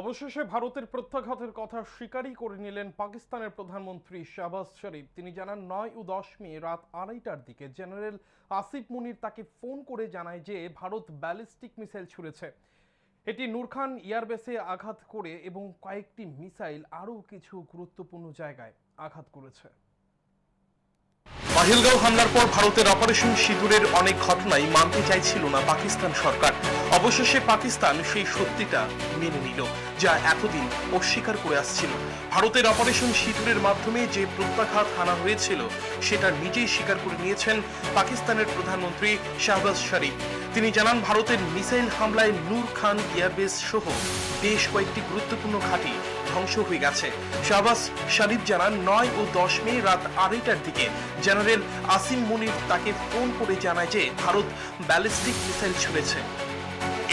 অবশেষে ভারতের প্রত্যাঘাতের কথা স্বীকারই করে নিলেন পাকিস্তানের প্রধানমন্ত্রী শাহবাজ শরীফ। তিনি জানান, নয় ও দশ মে রাত আড়াইটার দিকে জেনারেল আসিফ মুনির তাকে ফোন করে জানায় যে ভারত ব্যালিস্টিক মিসাইল ছুড়েছে। এটি নূরখান এয়ারবেসে আঘাত করে এবং কয়েকটি মিসাইল আরও কিছু গুরুত্বপূর্ণ জায়গায় আঘাত করেছে। পাহেলগাঁও হামলার পর ভারতের অপারেশন সিঁদুরের অনেক ঘটনাই মানতে চাইছিল না পাকিস্তান সরকার। অবশেষে পাকিস্তান সেই সত্যিটা মেনে নিল, যা এতদিন অস্বীকার করে আসছিল। ভারতের অপারেশন সিঁদুরের মাধ্যমে যে প্রত্যাঘাত হানা হয়েছিল, সেটা নিজেই স্বীকার করে নিয়েছেন পাকিস্তানের প্রধানমন্ত্রী শাহবাজ শরীফ। তিনি জানান, ভারতের মিসাইল হামলায় নূর খান এয়ারবেস সহ বেশ কয়েকটি গুরুত্বপূর্ণ ঘাঁটি ধ্বংস হয়ে গেছে। শাহবাজ শরীফ জানান, নয় ও দশ মে রাত আড়াইটার দিকে জেনারেল মুনির তাকে ফোন করে জানায় যে ভারত ব্যালিস্টিক মিসাইল ছুড়েছে।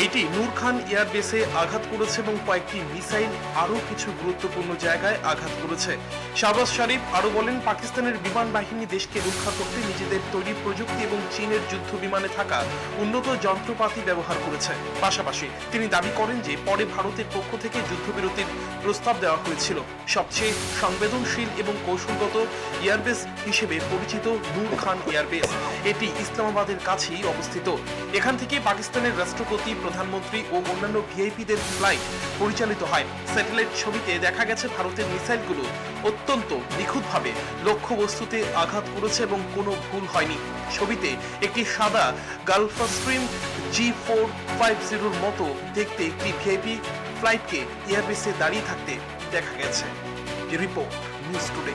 এটি নূর খান এয়ারবেসে আঘাত করেছে এবং কয়েকটি মিসাইল আরও কিছু গুরুত্বপূর্ণ জায়গায় আঘাত করেছে। শাহবাজ শরীফ আরও বলেন, পাকিস্তানের বিমান বাহিনী দেশকে রক্ষা করতে নিজেদের তৈরি প্রযুক্তি এবং চীনের যুদ্ধ বিমানে থাকা উন্নত যন্ত্রপাতি ব্যবহার করেছে। পাশাপাশি তিনি দাবি করেন যে, পরে ভারতের পক্ষ থেকে যুদ্ধবিরতির প্রস্তাব দেওয়া হয়েছিল। সবচেয়ে সংবেদনশীল এবং কৌশলগত এয়ারবেস হিসেবে পরিচিত নূর খান এয়ারবেস, এটি ইসলামাবাদের কাছেই অবস্থিত। এখান থেকে পাকিস্তানের রাষ্ট্রপতি প্রধানমন্ত্রী ও অন্যান্য ভিআইপিদের ফ্লাইট পরিচালিত হয়। স্যাটেলাইট ছবিতে দেখা গেছে ভারতের মিসাইলগুলো অত্যন্ত নিখুঁতভাবে লক্ষ্যবস্তুতে আঘাত করেছে এবং কোনো ভুল হয়নি। ছবিতে একটি সাদা Gulfstream G four five জিরোর মতো দেখতে একটি ভিআইপি ফ্লাইটকে এয়ারবেসে দাঁড়িয়ে থাকতে দেখা গেছে। Report news today.